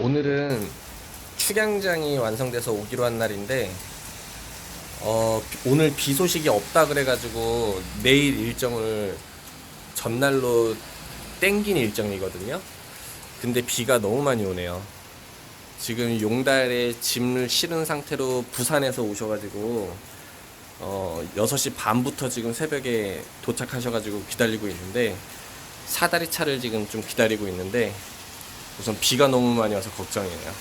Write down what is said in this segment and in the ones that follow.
오늘은 축양장이 완성돼서 오기로 한 날인데 어, 비- 오늘 비 소식이 없다 그래가지고 내일 일정을 전날로 땡긴 일정이거든요. 근데 비가 너무 많이 오네요. 지금 용달에 짐을 실은 상태로 부산에서 오셔가지고 어, 6시 반부터 지금 새벽에 도착하셔가지고 기다리고 있는데 사다리 차를 지금 좀 기다리고 있는데 우선 비가 너무 많이 와서 걱정이에요.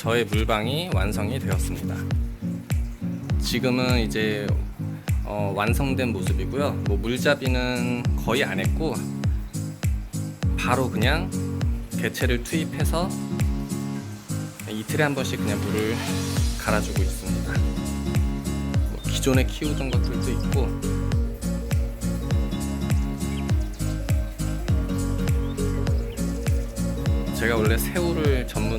저의 물방이 완성이 되었습니다. 지금은 이제 어, 완성된 모습이고요. 뭐 물잡이는 거의 안 했고 바로 그냥 개체를 투입해서 이틀에 한 번씩 그냥 물을 갈아주고 있습니다. 뭐 기존에 키우던 것들도 있고 제가 원래 새우를 전문으로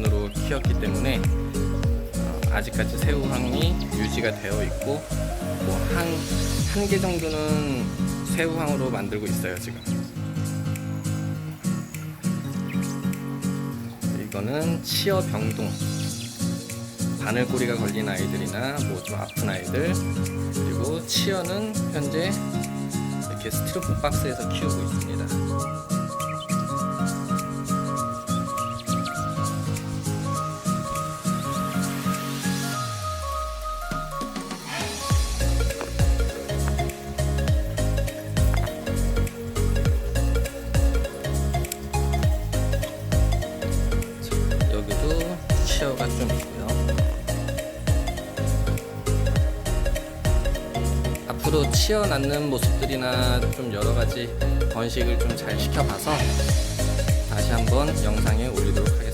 키웠기 때문에 어, 아직까지 새우항이 유지가 되어 있고 뭐한한 개 정도는 새우항으로 만들고 있어요 지금. 이거는 치어 병동 바늘꼬리가 걸린 아이들이나 뭐 좀 아픈 아이들 그리고 치어는 현재 이렇게 스티로폼 박스에서 키우고 있습니다. 치어가 좀 있고요. 앞으로 치어 낳는 모습들이나 좀 여러 가지 번식을 좀 잘 시켜봐서 다시 한번 영상에 올리도록 하겠습니다.